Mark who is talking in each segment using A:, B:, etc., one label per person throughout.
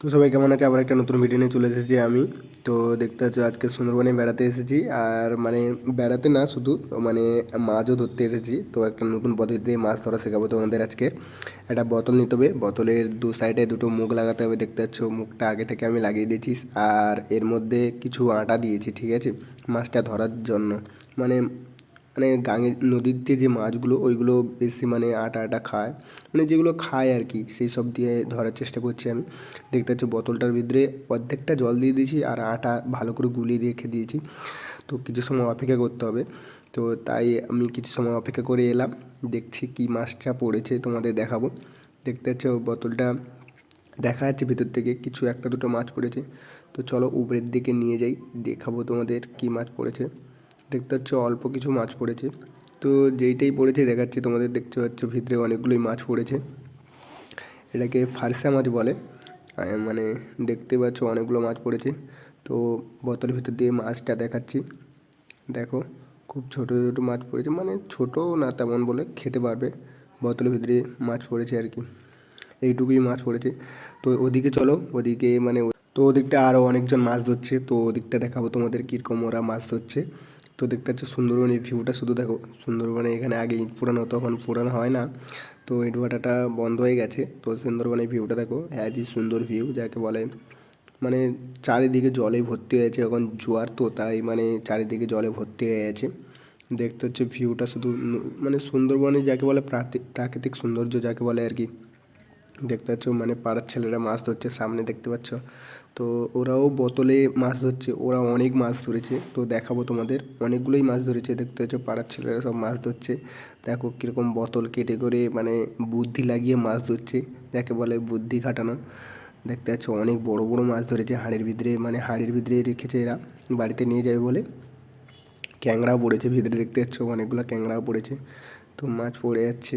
A: তো সবাই কেমন আছে? আবার একটা নতুন ভিডিও নিয়ে চলে এসেছি আমি। তো দেখতে পাচ্ছ, আজকে সুন্দরবনে বেড়াতে এসেছি। আর মানে বেড়াতে না, শুধু মানে মাছও ধরতে এসেছি। তো একটা নতুন পদ্ধতিতে মাছ ধরা শেখাবো তোমাদের আজকে। একটা বোতল নিতে হবে। বোতলের দু সাইডে দুটো মুখ লাগাতে হবে। দেখতে পাচ্ছ, মুখটা আগে থেকে আমি লাগিয়ে দিয়েছি। আর এর মধ্যে কিছু আটা দিয়েছি, ঠিক আছে? মাছটা ধরার জন্য। মানে মানে গাঙে নদীতে যে মাছগুলো, ওইগুলো বেশি মানে আটা আটা খায়। মানে যেগুলো খায় আর কি, সেই সব দিয়ে ধরার চেষ্টা করছি আমি। দেখতে পাচ্ছি বোতলটার ভিতরে অর্ধেকটা জল দিয়ে দিয়েছি আর আটা ভালো করে গুলিয়ে রেখে দিয়েছি। তো কিছু সময় অপেক্ষা করতে হবে। তো তাই আমি কিছু সময় অপেক্ষা করে এলাম। দেখছি কি মাছটা পড়েছে, তোমাদের দেখাবো। দেখতে পাচ্ছ বোতলটা দেখা যাচ্ছে ভিতর থেকে কিছু একটা দুটো মাছ পড়েছে। তো চলো উপরের দিকে নিয়ে যাই, দেখাবো তোমাদের কি মাছ পড়েছে। দেখতে পাচ্ছ অল্প কিছু মাছ পড়েছে। তো যেইটাই পড়েছে দেখাচ্ছি, তোমাদের দেখতে পাচ্ছ ভিতরে অনেকগুলোই মাছ পড়েছে। এটাকে ফারসা মাছ বলে। মানে দেখতে পাচ্ছ অনেকগুলো মাছ পড়েছে। তো বোতলের ভিতর দিয়ে মাছটা দেখাচ্ছি। দেখো, খুব ছোটো ছোটো মাছ পড়েছে। মানে ছোটো না তেমন বলে খেতে পারবে। বোতলের ভিতরে মাছ পড়েছে আর কি। এইটুকুই মাছ পড়েছে। তো ওদিকে চলো, ওদিকে মানে তো ওদিকটা আরও অনেকজন মাছ ধরছে। তো ওদিকটা দেখাবো তোমাদের কীরকম ওরা মাছ ধরছে। তো দেখতে পাচ্ছ সুন্দরবনের ভিউটা শুধু দেখো, সুন্দরবনে এখানে আগে পুরানো, তখন পুরানো হয় না। তো ভাটাটা বন্ধ হয়ে গেছে, তো সুন্দরবনের ভিউটা দেখো হ্যাভি সুন্দর ভিউ যাকে বলে। মানে চারিদিকে জলে ভর্তি হয়েছে এখন জোয়ার তো, তাই মানে চারিদিকে জলে ভর্তি হয়ে গেছে। দেখতে হচ্ছে ভিউটা শুধু মানে সুন্দরবনে যাকে বলে প্রাকৃ- প্রাকৃতিক সৌন্দর্য যাকে বলে আর কি। দেখতে পাচ্ছ মানে পাড়ার ছেলেরা মাছ ধরছে, সামনে দেখতে পাচ্ছ। তো ওরাও বোতলে মাছ ধরছে, ওরা অনেক মাছ ধরেছে। তো দেখাবো তোমাদের। অনেকগুলোই মাছ ধরেছে, দেখতে পাচ্ছ পাড়ার ছেলেরা সব মাছ ধরছে। দেখো কীরকম বোতল কেটে করে মানে বুদ্ধি লাগিয়ে মাছ ধরছে, যাকে বলে বুদ্ধি খাটানো। দেখতে পাচ্ছ অনেক বড় বড় মাছ ধরেছে হাঁড়ির ভিতরে মানে হাঁড়ির ভিতরে রেখেছে এরা, বাড়িতে নিয়ে যাবে বলে। ক্যাংড়াও পড়েছে ভিতরে, দেখতে পাচ্ছ অনেকগুলো ক্যাংড়াও পড়েছে। তো মাছ পড়ে যাচ্ছে,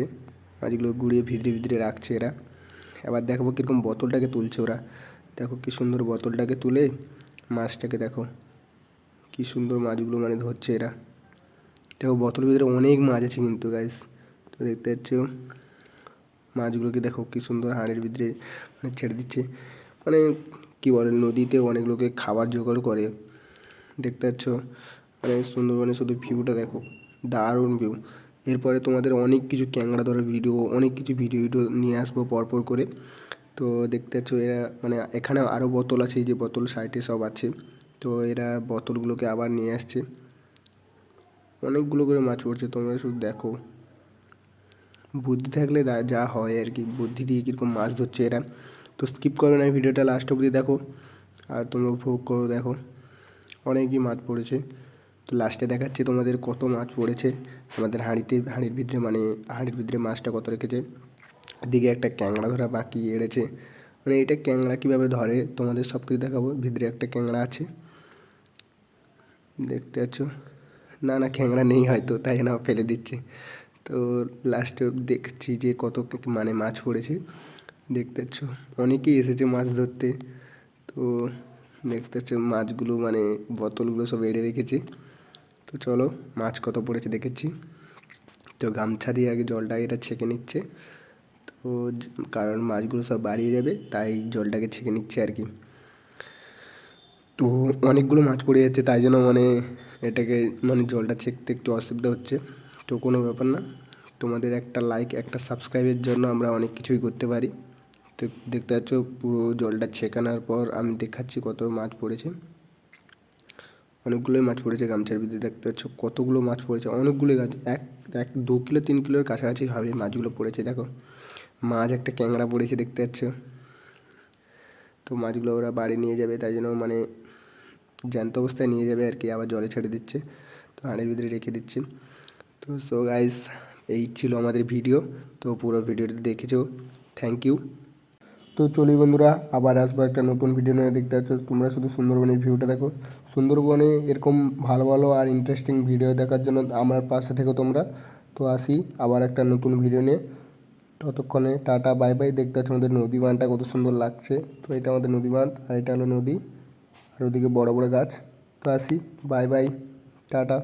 A: মাছগুলো গুড়িয়ে ভিতরে ভিতরে রাখছে এরা। এবার দেখাবো কীরকম বোতলটাকে তুলছে ওরা। দেখো কি সুন্দর বোতলটাকে তুলে মাছটাকে দেখো, কি সুন্দর মাছগুলো মানে ধরছে এরা। দেখো বোতলের ভিতরে অনেক মাছ আছে কিন্তু গাইস তো দেখতে পাচ্ছ? মাছগুলোকে দেখো কি সুন্দর হাঁড়ির ভিতরে মানে ছেড়ে দিচ্ছে। মানে কি বলে, নদীতে অনেক লোকে খাবার জোগাড় করে। দেখতে পাচ্ছ? মানে সুন্দরবনে শুধু ভিউটা দেখো, দারুণ ভিউ এরপরে তোমাদের অনেক কিছু ক্যাংড়া ধরার ভিডিও অনেক কিছু ভিডিও ভিডিও নিয়ে আসব পরপর করে। তো দেখতে পাচ্ছ এরা মানে এখানে আরও বোতল আছে, এই যে বোতল সাইডে সব আছে। তো এরা বোতলগুলোকে আবার নিয়ে আসছে। অনেকগুলো করে মাছ পড়ছে, তোমরা শুধু দেখো। বুদ্ধি থাকলে যা হয় আর কি, বুদ্ধি দিয়ে কীরকম মাছ ধরছে এরা। তো স্কিপ করো না ভিডিওটা লাস্ট অবধি দেখো। আর তোমরা উপভোগ করো, দেখো। অনেকই মাছ পড়েছে। তো লাস্টে দেখাচ্ছি তোমাদের কত মাছ পড়েছে। আমাদের হাঁড়িতে, হাঁড়ির ভিতরে মানে হাঁড়ির ভিতরে মাছটা কত রেখেছে। এদিকে একটা ক্যাংড়া ধরা বাকি এড়েছে। মানে এটা ক্যাংড়া কীভাবে ধরে? তোমাদের সব কিছু দেখাবো। ভিতরে একটা ক্যাংড়া আছে। দেখতে পাচ্ছ? না না, ক্যাংড়া নেই হয়তো, তাই না? ফেলে দিচ্ছে। তো লাস্টে দেখছি যে কত মানে মাছ পড়েছে। দেখতে পাচ্ছ? অনেকেই এসেছে মাছ ধরতে। তো দেখতে পাচ্ছ, মাছগুলো মানে বোতলগুলো সব এড়ে রেখেছে। তো চলো, মাছ কত পড়েছে দেখেছি। তো গামছা দিয়ে আগে জলটা এটা ছেঁকে নিচ্ছে। কারণ মাছগুলো সব বাড়িয়ে যাবে তাই জলটাকে ছেঁকে নিচ্ছে আর কি। তো অনেকগুলো মাছ পড়ে যাচ্ছে, তাই জন্য মানে এটাকে মানে জলটা ছেঁকতে একটু অসুবিধা হচ্ছে। তো কোনো ব্যাপার না, তোমাদের একটা লাইক একটা সাবস্ক্রাইবের জন্য আমরা অনেক কিছুই করতে পারি। তো দেখতে পাচ্ছ পুরো জলটা ছেঁকানোর পর আমি দেখাচ্ছি কত মাছ পড়েছে। অনেকগুলোই মাছ পড়েছে গামছার ভিতরে, দেখতে পাচ্ছ কতগুলো মাছ পড়েছে। অনেকগুলোই গাছ, এক এক, দু কিলো, তিন কিলোর কাছাকাছি হবে মাছগুলো পড়েছে, দেখো। মাছ একটা ক্যাংড়া পড়েছে দেখতে পাচ্ছ। তো মাছগুলো ওরা বাড়ি নিয়ে যাবে, তাই জন্য মানে জ্যান্ত অবস্থায় নিয়ে যাবে আর কি, আবার জলে ছেড়ে দিচ্ছে। তো হাঁড়ির ভিতরে রেখে দিচ্ছে। তো সো গাইস এই ছিল আমাদের ভিডিও তো পুরো ভিডিওটি দেখেছ। থ্যাংক ইউ তো চলি বন্ধুরা, আবার আসব একটা নতুন ভিডিও নিয়ে, দেখতে পাচ্ছ তোমরা শুধু সুন্দরবনের ভিউটা দেখো। সুন্দরবনে এরকম ভালো ভালো আর ইন্টারেস্টিং ভিডিও দেখার জন্য আমার পাশে থেকো তোমরা। তো আসি আবার একটা নতুন ভিডিও নিয়ে। ততক্ষণে টাটা, বাই বাই। দেখতে পাচ্ছি আমাদের নদী বাঁধটা কত সুন্দর লাগছে। তো এটা আমাদের নদী বাঁধ, আর এটা হলো নদী, আর ওদিকে বড় বড় গাছ। তো আসি, বাই বাই, টাটা।